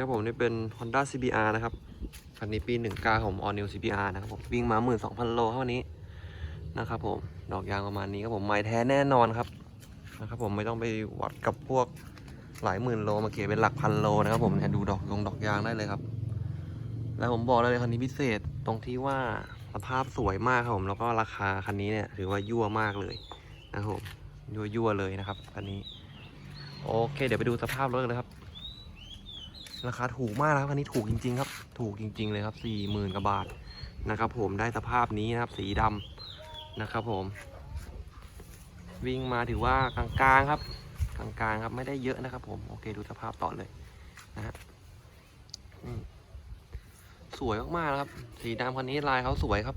ครับผมนี่เป็น Honda CBR นะครับคันนี้ปี 19 ของ All New CBR นะครับผมวิ่งมา 12,000 โลเท่านี้นะครับผมดอกยางประมาณนี้ครับผมไม้แท้แน่นอนครับนะครับผมไม่ต้องไปวัดกับพวกหลายหมื่นโลมาเก็บเป็นหลักพันโลนะครับผมเนี่ยดูดอกยงดอกยางได้เลยครับ แล้วผมบอกเลยคันนี้พิเศษตรงที่ว่าสภาพสวยมากครับผมแล้วก็ราคาคันนี้เนี่ยถือว่ายั่วมากเลยนะครับผมยั่วยั่วๆเลยนะครับคันนี้โอเค เดี๋ยวไปดูสภาพรถกันเลยครับ ราคาถูกมากนะครับคันนี้ถูกจริง ๆ ครับ ถูกจริง ๆ เลยครับสี่หมื่นกว่าบาทนะครับ ผมได้สภาพนี้นะครับ สีดำนะครับผม วิ่งมาถือว่ากลางๆครับ กลางๆครับไม่ได้เยอะนะครับผมโอเคดูสภาพต่อเลยนะฮะสวยมากๆครับ สีดำคันนี้ลายเขาสวยครับ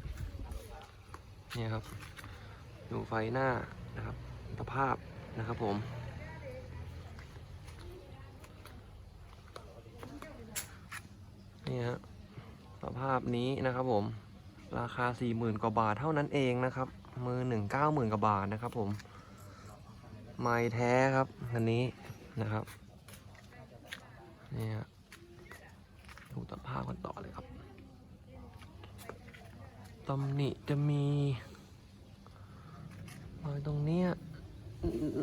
เนี่ยครับ ดูไฟหน้านะครับสภาพนะครับผม นี่ฮะส ภาพนี้นะครับผมราคา 40,000 กว่าบาทเท่านั้นเองนะครับ มือหนึ่งเก้าหมื่นกว่าบาทนะครับผมไม้แท้ครับอันนี้นะครับนี่ฮะดูสภาพกันต่อเลยครับตำหนิจะมีรอยตรงเนี้ย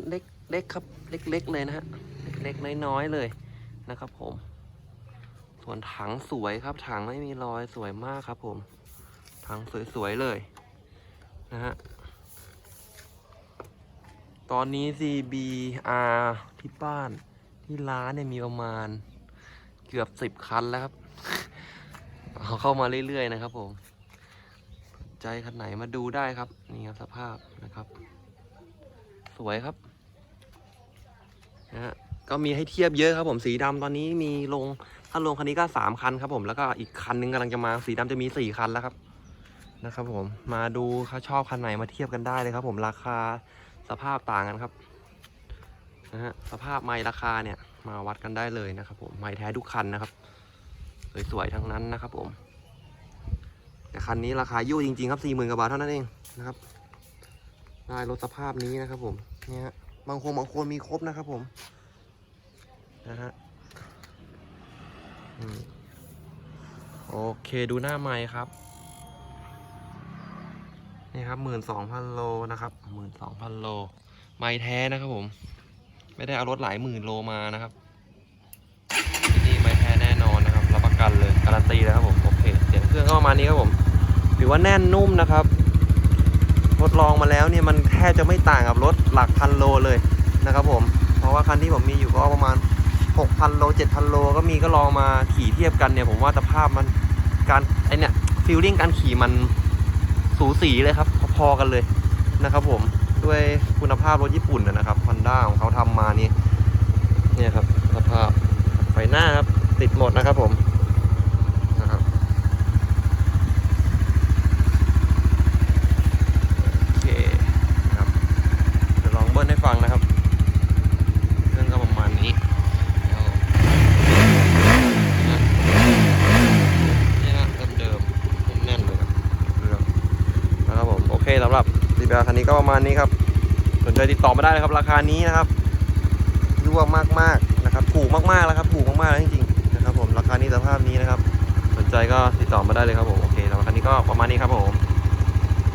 เล็กเล็กครับ เล็กๆเลยนะฮะ เล็กๆน้อยๆเลยนะครับผม ส่วนถังสวยครับ ถังไม่มีรอยสวยมากครับ ผม ถังสวยๆเลยนะฮะ ตอนนี้ CBR ที่บ้านที่ร้านเนี่ยมีประมาณเกือบสิบคันแล้วครับเอาเข้ามาเรื่อยๆนะครับ ผมใจคันไหนมาดูได้ครับ นี่ครับสภาพนะครับ สวยครับนะฮะ ก็มีให้เทียบเยอะครับผมสีดำตอนนี้มีลงถ้าลงคันนี้ก็สามคันครับผมแล้วก็อีกคันนึงกำลังจะมาสีดำจะมีสี่คันแล้วครับนะครับผมมาดูถ้าชอบคันไหนมาเทียบกันได้เลยครับผมราคาสภาพต่างกันครับนะฮะสภาพไม้ราคาเนี่ยมาวัดกันได้เลยนะครับผมไม้แท้ทุกคันนะครับ สวยๆทั้งนั้นนะครับผมแต่คันนี้ราคายู่จริงๆครับสี่หมื่นกว่าบาทเท่านั้นเองนะครับได้รถสภาพนี้นะครับผมเนี่ยฮะบางคนบางคนมีครบนะครับผม นะฮะโอเคดูหน้าไม้ครับ นี่ครับหมื่นสองพันโลนะครับหมื่นสองพันโล ไม้แท้นะครับผม ไม่ได้เอารถหลายหมื่นโลมานะครับนี่ไม้แท้แน่นอนนะครับรับประกันเลยการันตีแล้วครับผมโอเคเสียงเครื่องก็ประมาณนี้ครับผมถือว่าแน่นนุ่มนะครับทดลองมาแล้วเนี่ยมันแทบจะไม่ต่างกับรถหลักพันโลเลยนะครับผม เพราะว่าคันที่ผมมีอยู่ก็ประมาณ 6,000 โล 7,000 โล ก็มีก็ลองมาขี่เทียบกันเนี่ย ผมว่าสภาพมันการไอเนี่ยฟีลลิ่งการขี่มันสูสีเลยครับ พอๆกันเลยนะครับผมด้วยคุณภาพรถญี่ปุ่นนะครับฮอนด้าของเขาทำมานี่เนี่ยครับสภาพไฟหน้าครับติดหมดนะครับผมนะครับโอเคนะครับเดี๋ยวลองเบิ้ลให้ฟังนะครับเครื่องก็ประมาณนี้ นี่ฮะเดิมๆแน่นๆเลยครับเครื่องนะครับผมโอเคสำ ก็คันนี้ก็ประมาณนี้ครับสนใจติดต่อมาได้เลยครับ ราคานี้นะครับยั่วมากๆนะครับถูกมากๆแล้วครับถูกมากๆแล้วจริงๆนะครับผมราคานี้สภาพนี้นะครับ สนใจก็ติดต่อมาได้เลยครับผมโอเคสำหรับคันนี้ก็ประมาณนี้ครับผม